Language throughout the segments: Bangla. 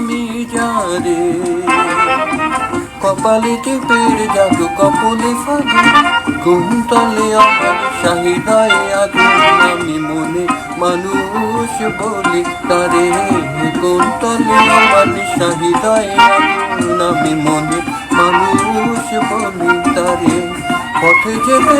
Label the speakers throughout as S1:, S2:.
S1: আমি যারে কপালিতে পের যাগ কপলে ফাগে কুন্তলে আমার শাহিদায় আগুন। আমি মনে মানুষ বলি, তারে কুন্তলে আমার শাহিদায় আগুন। আমি মনে মানুষ বলি, তারে পথে যেতে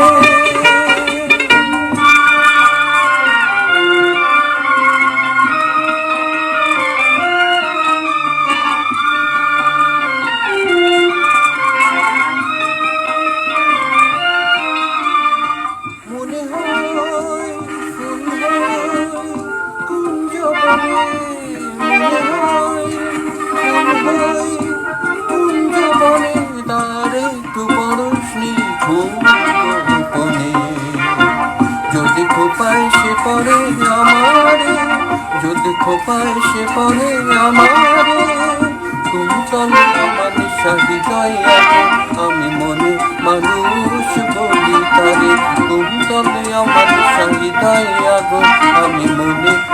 S1: যদি খোপায় সে পরে আমারে যদি খোপায় সে পরে আমারে তুমি চলে আমার সাহিদয় আমি মনে মানুষ বলি তারে তুমি চলে আমার আগো আমি মনে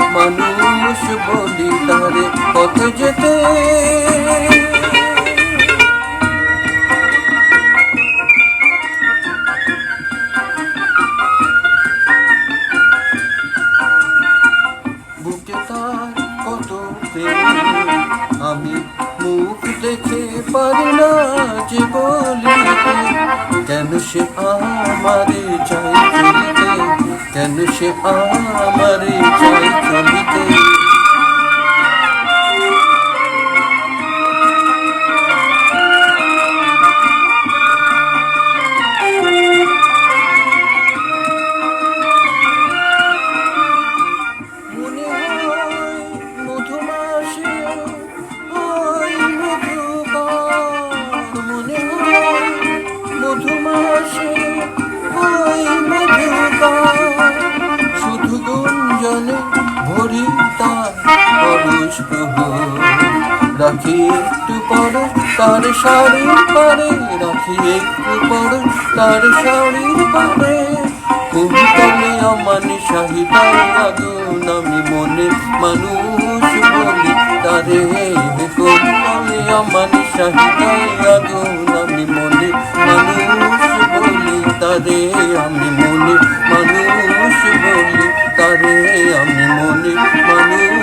S1: আমি মুখ দেখে পারি না যে বলি কেন সে আমারে চাই কেন সে আমারে চাই ভরি তার প্রহর। রাখি একটু পরশ তার শাড়ির পারে, রাখি একটু পরশ তার শাড়ির পারে। কুন্তলে আমার শাহিদায় আগুন, আমি মনে মানুষ বলি, তারে কুন্তলে আমার শাহিদায় আগুন। money, money.